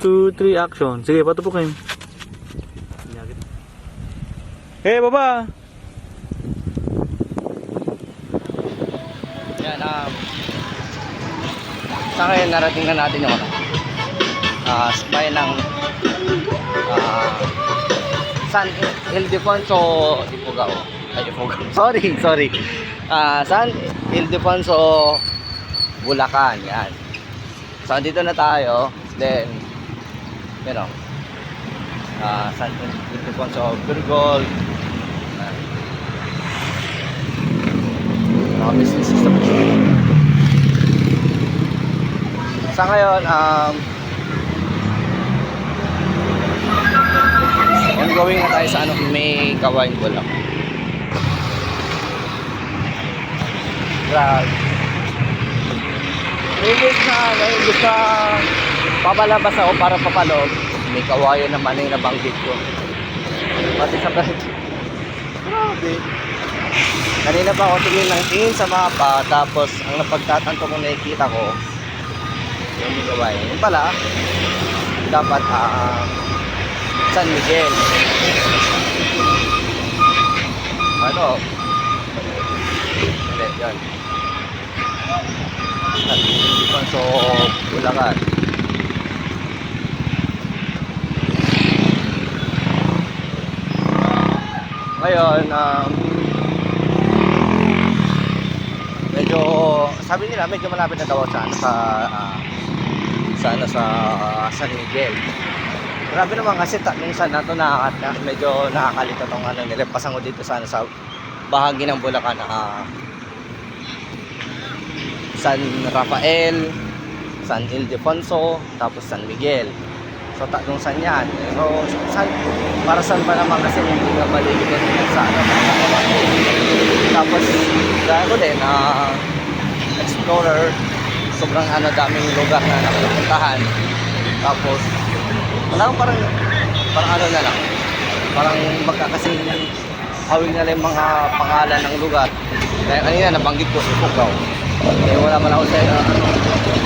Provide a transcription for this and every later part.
2, 3, action. Sige, patupukin. Hey, baba! Yan, um, sa ngayon narating na natin yung ano, sa bayan ng ah, San Ildefonso Ifugao. Ay, Ifugao. Sorry, sorry. Ah, San Ildefonso Bulacan. Yan. So, dito na tayo. Then, you know, ah, San Ildefonso Burgol. Yan. Mga business establishment. Sa ngayon, um, ongoing na tayo sa ano, may kawain ko lang. Grabe. Imbis na, ano, imbis na papalabas ako para papalog, may kawayan naman yung nabanggit ko. Pati sa Grabe. Kanina pa ako tingin ng tingin sa mapa, tapos ang napagtatanto kong nakikita ko, yung may gawain. Yung pala, dapat ah, San Miguel. Ano? Hindi, Miguel. So, Bulacan. Ngayon, um, medyo sabi nila medyo malapit na daw sa sa ah, sa sa ah, San Miguel. Grabe naman kasi minsan na to na, na medyo nakakalito tong ano nila pasango dito sa ano, sa bahagi ng Bulacan na ah, San Rafael, San Ildefonso, tapos San Miguel. So tatlong san yan. So san, para saan ba naman kasi hindi ka maliligyan sa ano tapos dahil ko din na explorer sobrang ano daming lugar na napuntahan. Tapos wala parang parang ano na lang. Parang magkakasing hawing na lang mga pangalan ng lugar. Kaya kanina nabanggit ko Ifugao eh wala man ako sa uh,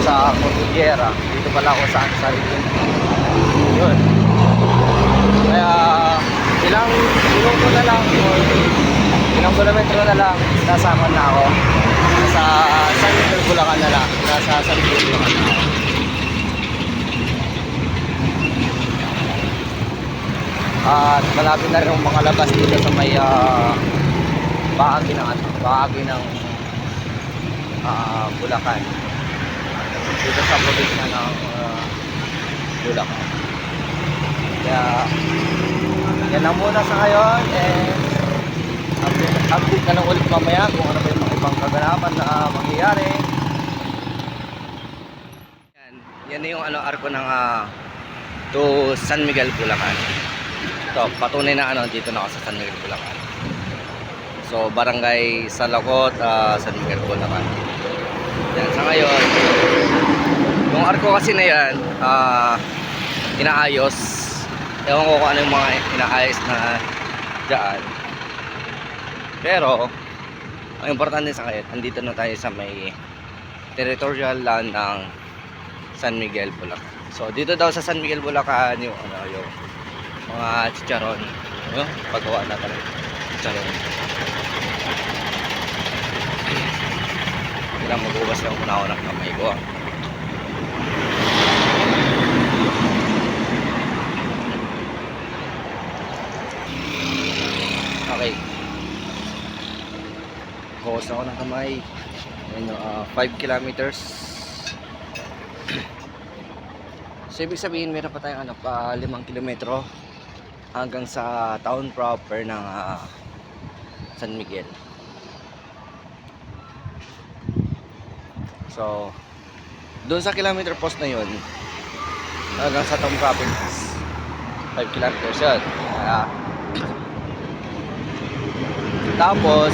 sa Cordillera dito pala ako sa sa region yun. Kaya ilang minuto na lang or ilang kilometro na lang nasama na ako. Nasa San Miguel Bulacan na lang. Nasa San Miguel Bulacan na ako. At malapit na rin yung mga labas dito sa may ah, bahagi ng ano, bahagi ng ah, Bulacan. Dito sa probinsya ng ah, Bulacan. Kaya yan lang muna sa ngayon and update, update na lang ulit mamaya kung ano ba yung mga ibang kaganapan na mangyayari. Yan, yan na yung ano, arko ng ah, to San Miguel Bulacan. Ito, patunay na ano, dito na ako sa San Miguel Bulacan. So barangay Salakot ah, San Miguel Bulacan yan, sa ngayon yung arko kasi na yan ah, inaayos. Ewan ko kung ano yung mga inaayos na dyan pero ang importante sa ngayon andito na tayo sa may territorial land ng San Miguel Bulacan. So dito daw sa San Miguel Bulacan yung ano yung mga chicharon no? paggawa na talaga chicharon kailang magubas lang muna ako ng kamay ko ah. Okay. Bukas ako ng kamay. Yan yung 5 kilometers. so, ibig sabihin, meron pa tayong ano, pa 5 kilometro hanggang sa town proper ng ah, San Miguel. So, doon sa kilometer post na yun, hanggang sa town proper, 5 kilometers yun. Kaya, tapos,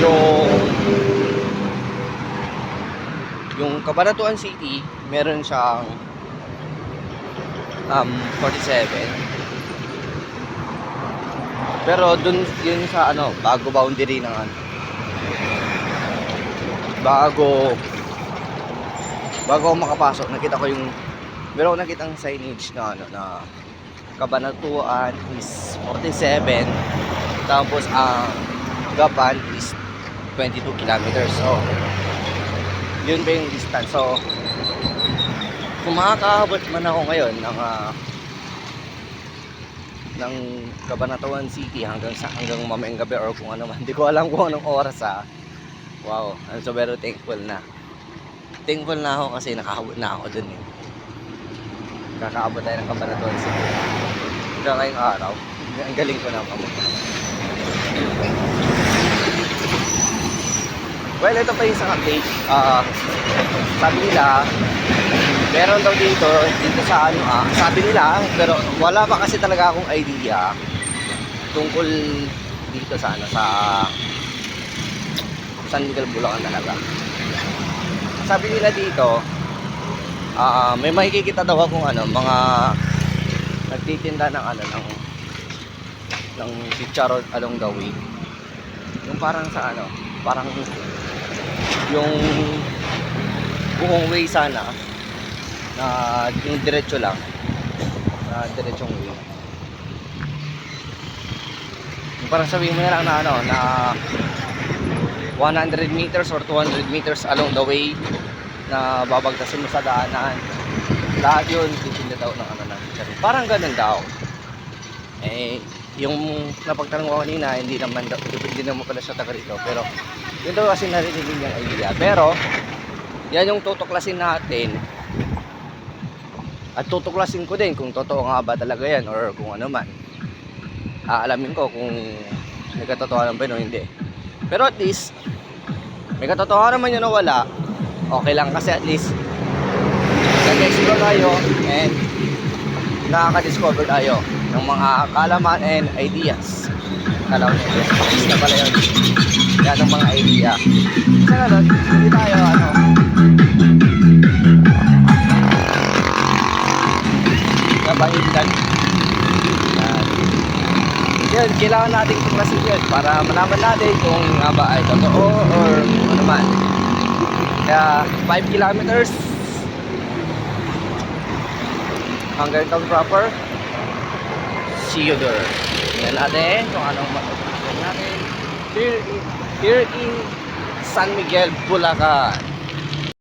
yung yung Cabanatuan City, meron siyang um, 47. Pero dun yun sa ano, bago boundary ng ano. Bago bago makapasok, nakita ko yung Meron ako nakitang signage na ano na Kabanatuan is 47 tapos ang Gapan is 22 kilometers. So, yun pa yung distance. So, kung makakaabot man ako ngayon ng ah, ng Cabanatuan City hanggang sa hanggang mamayang gabi or kung ano man. Hindi ko alam kung anong oras ah. Wow, I'm so very thankful na. Thankful na ako kasi nakaabot na ako dun eh. Kakaabot tayo ng Cabanatuan City. Hanggang ngayong araw. Ang galing ko na ako. Well, ito pa yung isang update. Ah, sabi nila, meron daw dito, dito sa ano ah, sabi nila, pero wala pa kasi talaga akong idea tungkol dito sa ano, sa San Miguel, Bulacan talaga. Sabi nila dito, ah, may makikita daw akong ano, mga nagtitinda ng ano, ng ng chicharon along the way. Yung parang sa ano, parang yung buong way sana na yung diretso lang na diretsong way yung parang sabihin mo na lang na ano na 100 meters or 200 meters along the way na babagtasin mo sa daanan. Lahat yun titinda daw ng ano na parang ganun daw. Eh yung napagtanong ko kanina hindi naman daw hindi naman pala siya taga rito pero yun daw kasi narinig niyang idea. Pero yan yung tutuklasin natin. At tutuklasin ko din kung totoo nga ba talaga yan or kung ano man. Aalamin ko kung may katotohanan ba yun o hindi pero at least may katotohanan naman yun o wala. Okay lang kasi at least nag-explore tayo and nakaka-discover tayo ng mga kalaman and ideas. Kalaman and ideas na pala yun. Yan ang mga idea. Sa ganun hindi tayo ano kabahitan yan yun kailangan natin tuklasin yun para malaman natin kung nga ba ay totoo or ano man. Kaya 5 kilometers. Hanggang town proper. See you there tingnan natin kung anong matutunan natin. Here in, here in San Miguel, Bulacan